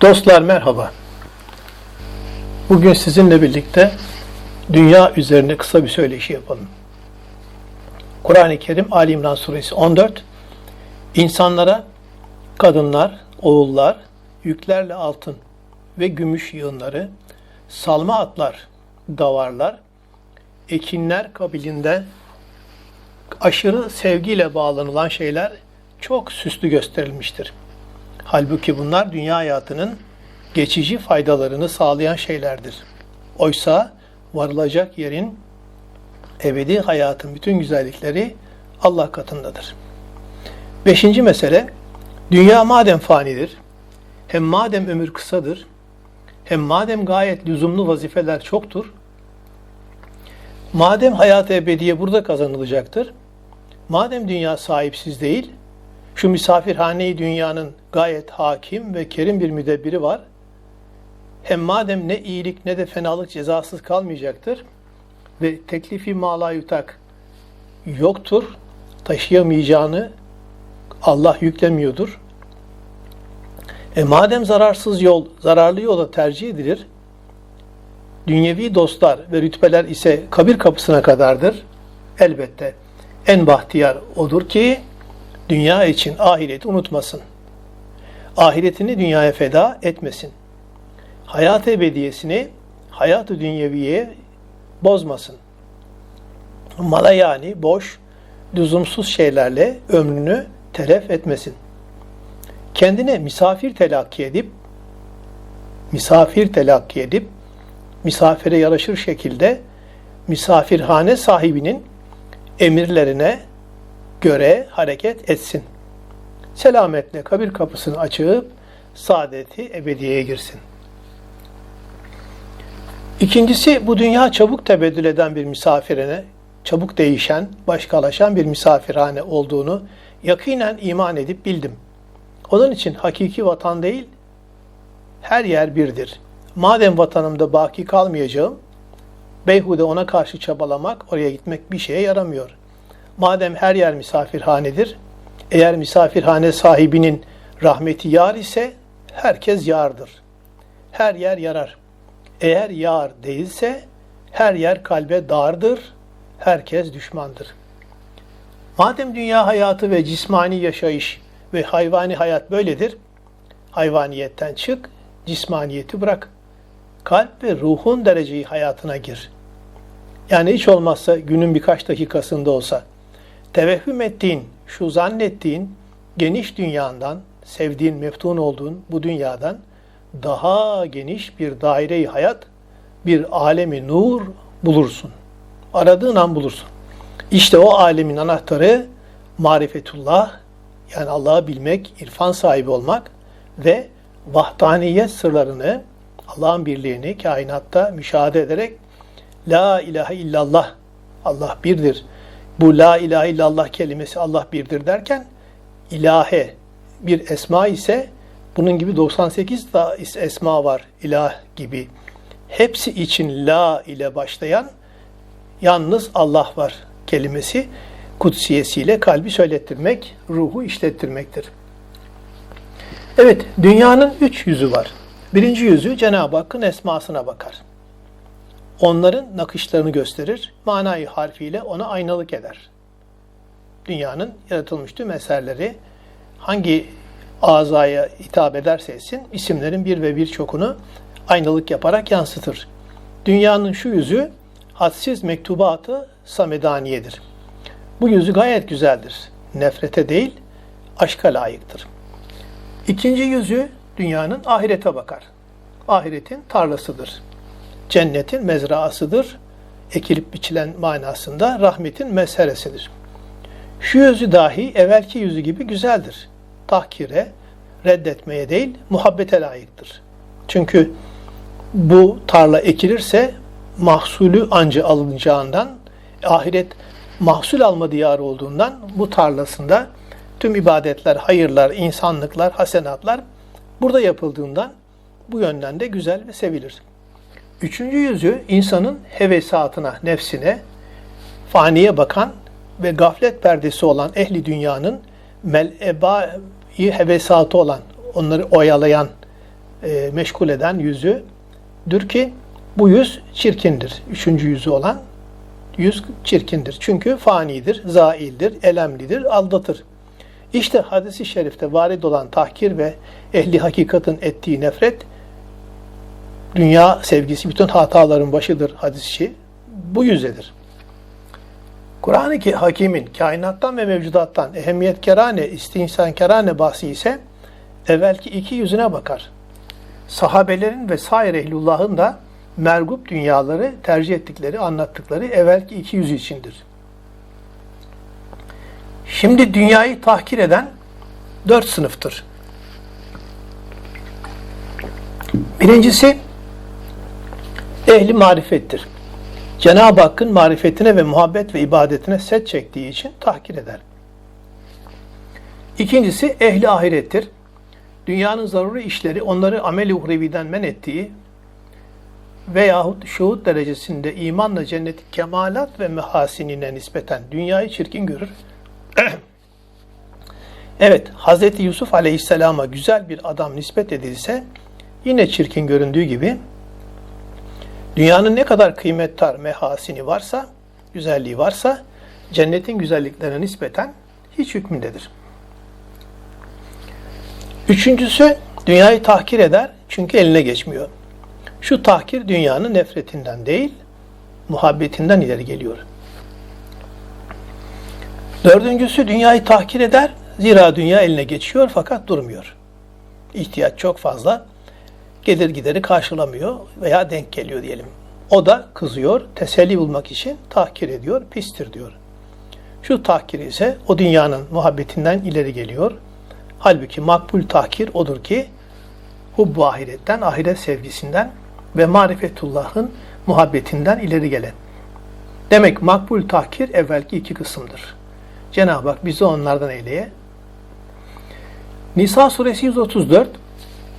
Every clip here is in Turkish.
Dostlar merhaba. Bugün sizinle birlikte dünya üzerine kısa bir söyleşi yapalım. Kur'an-ı Kerim Ali İmran suresi 14 insanlara kadınlar, oğullar, yüklerle altın ve gümüş yığınları, salma atlar, davarlar, ekinler kabilinden aşırı sevgiyle bağlanılan şeyler çok süslü gösterilmiştir. Halbuki bunlar dünya hayatının geçici faydalarını sağlayan şeylerdir. Oysa varılacak yerin ebedi hayatın bütün güzellikleri Allah katındadır. Beşinci mesele, dünya madem fanidir, hem madem ömür kısadır, hem madem gayet lüzumlu vazifeler çoktur, madem hayat ebediye burada kazanılacaktır, madem dünya sahipsiz değil, şu misafirhaneyi dünyanın gayet hakim ve kerim bir müdebbiri var. Hem madem ne iyilik ne de fenalık cezasız kalmayacaktır ve teklifi mala yutak yoktur, taşıyamayacağını Allah yüklemiyordur. E madem zararsız yol, zararlı yola tercih edilir, dünyevi dostlar ve rütbeler ise kabir kapısına kadardır. Elbette en bahtiyar odur ki dünya için ahireti unutmasın. Ahiretini dünyaya feda etmesin. Hayat ebediyesini hayat-ı dünyeviye bozmasın. Mala yani boş, lüzumsuz şeylerle ömrünü telef etmesin. Kendine misafir telakki edip misafir telakki edip misafire yaraşır şekilde misafirhane sahibinin emirlerine göre hareket etsin. Selametle kabir kapısını açıp saadeti ebediyeye girsin. İkincisi bu dünya çabuk tebeddül eden bir misafirine, çabuk değişen, başkalaşan bir misafirhane olduğunu yakinen iman edip bildim. Onun için hakiki vatan değil, her yer birdir. Madem vatanımda baki kalmayacağım, beyhude ona karşı çabalamak, oraya gitmek bir şeye yaramıyor. Madem her yer misafirhanedir, eğer misafirhane sahibinin rahmeti yar ise herkes yardır. Her yer yarar. Eğer yar değilse her yer kalbe dardır, herkes düşmandır. Madem dünya hayatı ve cismani yaşayış ve hayvani hayat böyledir, hayvaniyetten çık, cismaniyeti bırak. Kalp ve ruhun dereceyi hayatına gir. Yani hiç olmazsa günün birkaç dakikasında olsa tevehhüm ettiğin, şu zannettiğin geniş dünyandan, sevdiğin, meftun olduğun bu dünyadan daha geniş bir daire hayat, bir alemi nur bulursun. Aradığın an bulursun. İşte o alemin anahtarı marifetullah, yani Allah'ı bilmek, irfan sahibi olmak ve vahdaniyet sırlarını, Allah'ın birliğini kainatta müşahede ederek La ilahe illallah, Allah birdir bu la ilahe illallah kelimesi Allah birdir derken ilahe bir esma ise bunun gibi 98 da esma var ilah gibi. Hepsi için la ile başlayan yalnız Allah var kelimesi kutsiyesiyle kalbi söylettirmek, ruhu işlettirmektir. Evet, dünyanın üç yüzü var. Birinci yüzü Cenab-ı Hakk'ın esmasına bakar onların nakışlarını gösterir, manayı harfiyle ona aynalık eder. Dünyanın yaratılmış tüm eserleri hangi azaya hitap ederse etsin, isimlerin bir ve birçokunu aynalık yaparak yansıtır. Dünyanın şu yüzü hadsiz mektubatı samedaniyedir. Bu yüzü gayet güzeldir. Nefrete değil, aşka layıktır. İkinci yüzü dünyanın ahirete bakar. Ahiretin tarlasıdır cennetin mezraasıdır. Ekilip biçilen manasında rahmetin mezheresidir. Şu yüzü dahi evvelki yüzü gibi güzeldir. Tahkire, reddetmeye değil, muhabbete layıktır. Çünkü bu tarla ekilirse mahsulü anca alınacağından, ahiret mahsul alma diyarı olduğundan bu tarlasında tüm ibadetler, hayırlar, insanlıklar, hasenatlar burada yapıldığından bu yönden de güzel ve sevilir. Üçüncü yüzü insanın hevesatına, nefsine, faniye bakan ve gaflet perdesi olan ehli dünyanın melebai hevesatı olan, onları oyalayan e, meşgul eden yüzüdür ki bu yüz çirkindir. Üçüncü yüzü olan yüz çirkindir. Çünkü fanidir, zaildir, elemlidir, aldatır. İşte hadisi şerifte varid olan tahkir ve ehli hakikatin ettiği nefret dünya sevgisi bütün hataların başıdır hadisi bu yüzedir. Kur'an-ı Hakim'in kainattan ve mevcudattan ehemmiyet kerane, istinsan kerane bahsi ise evvelki iki yüzüne bakar. Sahabelerin ve sair ehlullahın da mergup dünyaları tercih ettikleri, anlattıkları evvelki iki yüzü içindir. Şimdi dünyayı tahkir eden dört sınıftır. Birincisi ehli marifettir. Cenab-ı Hakk'ın marifetine ve muhabbet ve ibadetine set çektiği için tahkir eder. İkincisi ehli ahirettir. Dünyanın zaruri işleri onları amel-i uhreviden men ettiği veyahut şuhud derecesinde imanla cenneti kemalat ve mehasinine nispeten dünyayı çirkin görür. evet, Hz. Yusuf aleyhisselama güzel bir adam nispet edilse yine çirkin göründüğü gibi dünyanın ne kadar kıymettar mehasini varsa, güzelliği varsa cennetin güzelliklerine nispeten hiç hükmündedir. Üçüncüsü dünyayı tahkir eder çünkü eline geçmiyor. Şu tahkir dünyanın nefretinden değil, muhabbetinden ileri geliyor. Dördüncüsü dünyayı tahkir eder. Zira dünya eline geçiyor fakat durmuyor. İhtiyaç çok fazla. Gelir gideri karşılamıyor veya denk geliyor diyelim. O da kızıyor, teselli bulmak için tahkir ediyor, pistir diyor. Şu tahkir ise o dünyanın muhabbetinden ileri geliyor. Halbuki makbul tahkir odur ki hubbu ahiretten, ahiret sevgisinden ve marifetullah'ın muhabbetinden ileri gelen. Demek makbul tahkir evvelki iki kısımdır. Cenab-ı Hak bizi onlardan eyleye. Nisa suresi 134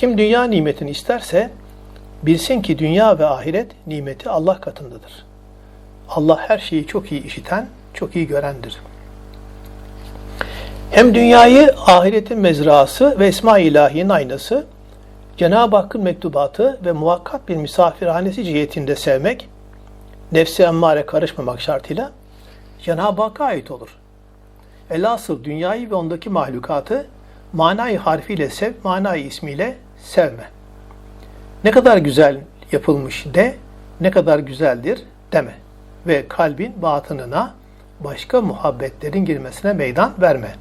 Kim dünya nimetini isterse bilsin ki dünya ve ahiret nimeti Allah katındadır. Allah her şeyi çok iyi işiten, çok iyi görendir. Hem dünyayı ahiretin mezrası ve esma-i ilahinin aynası, Cenab-ı Hakk'ın mektubatı ve muvakkat bir misafirhanesi cihetinde sevmek, nefsi emmare karışmamak şartıyla Cenab-ı Hakk'a ait olur. Elhasıl dünyayı ve ondaki mahlukatı manayı harfiyle sev, manayı ismiyle sevme. Ne kadar güzel yapılmış de, ne kadar güzeldir deme. Ve kalbin batınına başka muhabbetlerin girmesine meydan verme.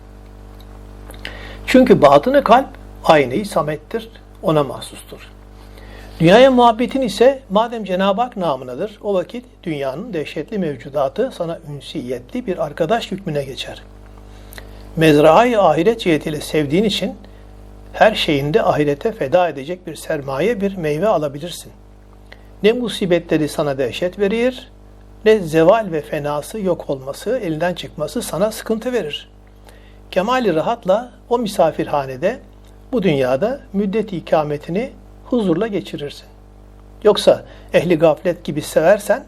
Çünkü batını kalp aynayı samettir, ona mahsustur. Dünyaya muhabbetin ise madem Cenab-ı Hak namınadır, o vakit dünyanın dehşetli mevcudatı sana ünsiyetli bir arkadaş hükmüne geçer. Mezra'yı ahiret cihetiyle sevdiğin için her şeyinde ahirete feda edecek bir sermaye, bir meyve alabilirsin. Ne musibetleri sana dehşet verir, ne zeval ve fenası yok olması, elinden çıkması sana sıkıntı verir. Kemali rahatla o misafirhanede bu dünyada müddet ikametini huzurla geçirirsin. Yoksa ehli gaflet gibi seversen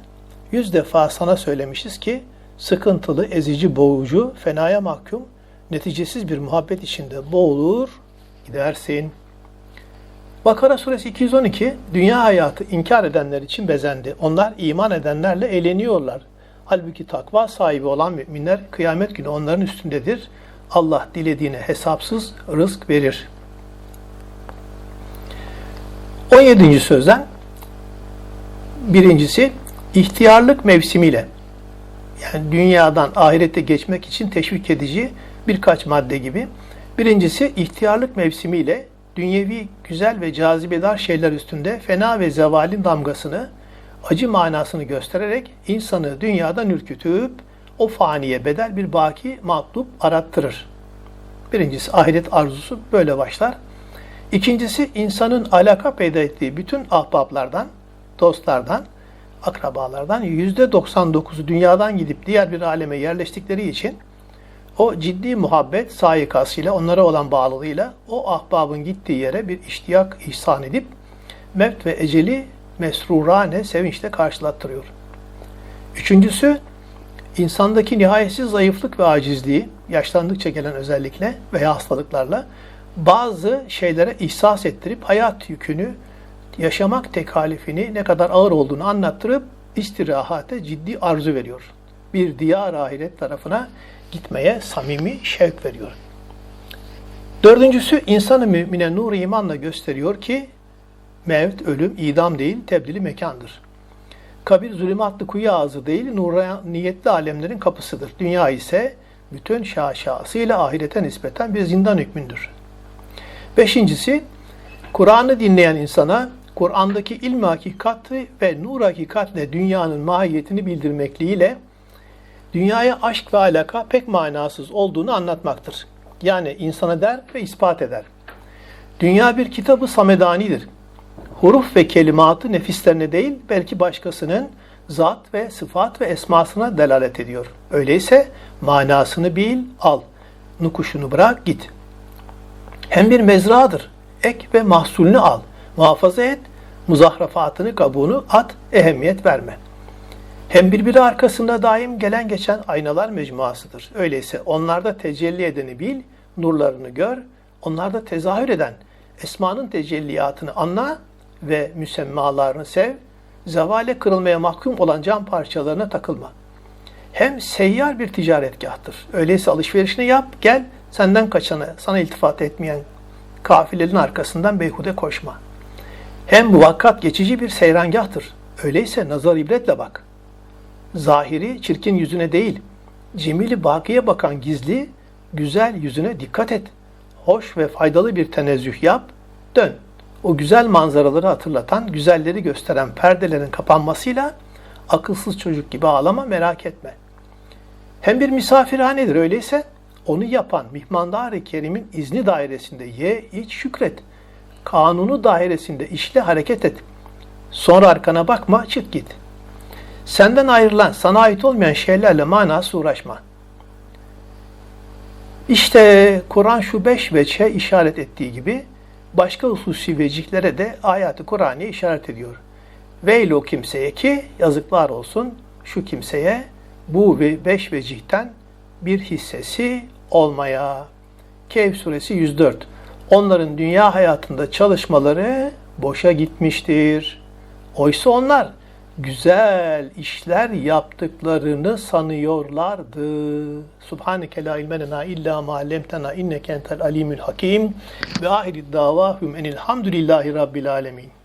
yüz defa sana söylemişiz ki sıkıntılı, ezici, boğucu, fenaya mahkum, neticesiz bir muhabbet içinde boğulur, gidersin. Bakara suresi 212 dünya hayatı inkar edenler için bezendi. Onlar iman edenlerle eğleniyorlar. Halbuki takva sahibi olan müminler kıyamet günü onların üstündedir. Allah dilediğine hesapsız rızk verir. 17. sözden birincisi ihtiyarlık mevsimiyle yani dünyadan ahirete geçmek için teşvik edici birkaç madde gibi. Birincisi ihtiyarlık mevsimiyle dünyevi güzel ve cazibedar şeyler üstünde fena ve zevalin damgasını, acı manasını göstererek insanı dünyadan ürkütüp o faniye bedel bir baki matlup arattırır. Birincisi ahiret arzusu böyle başlar. İkincisi insanın alaka peyda ettiği bütün ahbaplardan, dostlardan, akrabalardan yüzde 99'u dünyadan gidip diğer bir aleme yerleştikleri için o ciddi muhabbet sayikasıyla, onlara olan bağlılığıyla o ahbabın gittiği yere bir iştiyak ihsan edip mevt ve eceli mesrurane sevinçle karşılattırıyor. Üçüncüsü, insandaki nihayetsiz zayıflık ve acizliği, yaşlandıkça gelen özellikle veya hastalıklarla bazı şeylere ihsas ettirip hayat yükünü, yaşamak tekalifini ne kadar ağır olduğunu anlattırıp istirahate ciddi arzu veriyor. Bir diyar ahiret tarafına gitmeye samimi şevk veriyor. Dördüncüsü insanı mümine nur imanla gösteriyor ki mevt, ölüm, idam değil, tebdili mekandır. Kabir zulümatlı kuyu ağzı değil, niyetli alemlerin kapısıdır. Dünya ise bütün şaşasıyla ahirete nispeten bir zindan hükmündür. Beşincisi, Kur'an'ı dinleyen insana Kur'an'daki ilmi hakikati ve nur hakikatle dünyanın mahiyetini bildirmekliğiyle dünyaya aşk ve alaka pek manasız olduğunu anlatmaktır. Yani insana der ve ispat eder. Dünya bir kitabı samedanidir. Huruf ve kelimatı nefislerine değil belki başkasının zat ve sıfat ve esmasına delalet ediyor. Öyleyse manasını bil, al. Nukuşunu bırak, git. Hem bir mezradır. Ek ve mahsulünü al. Muhafaza et, muzahrafatını, kabuğunu at, ehemmiyet verme. Hem birbiri arkasında daim gelen geçen aynalar mecmuasıdır. Öyleyse onlarda tecelli edeni bil, nurlarını gör, onlarda tezahür eden esmanın tecelliyatını anla ve müsemmalarını sev, zavale kırılmaya mahkum olan cam parçalarına takılma. Hem seyyar bir ticaretgahtır. Öyleyse alışverişini yap, gel, senden kaçanı, sana iltifat etmeyen kafilerin arkasından beyhude koşma. Hem muvakkat geçici bir seyrangahtır. Öyleyse nazar ibretle bak. Zahiri çirkin yüzüne değil, cemili bakiye bakan gizli, güzel yüzüne dikkat et. Hoş ve faydalı bir tenezzüh yap, dön. O güzel manzaraları hatırlatan, güzelleri gösteren perdelerin kapanmasıyla akılsız çocuk gibi ağlama merak etme. Hem bir misafirhanedir öyleyse onu yapan mihmandar-ı kerimin izni dairesinde ye, iç, şükret. Kanunu dairesinde işle hareket et. Sonra arkana bakma, çık git. Senden ayrılan, sana ait olmayan şeylerle manası uğraşma. İşte Kur'an şu beş veçhe işaret ettiği gibi başka hususi vecihlere de ayat-ı Kur'an'ı işaret ediyor. Veil o kimseye ki yazıklar olsun şu kimseye bu ve beş vecihten bir hissesi olmaya. Kehf suresi 104. Onların dünya hayatında çalışmaları boşa gitmiştir. Oysa onlar güzel işler yaptıklarını sanıyorlardı. Subhaneke la ilme illa ma allamtena inneke entel alimul hakim ve ahiri davahum enilhamdülillahi rabbil alemin.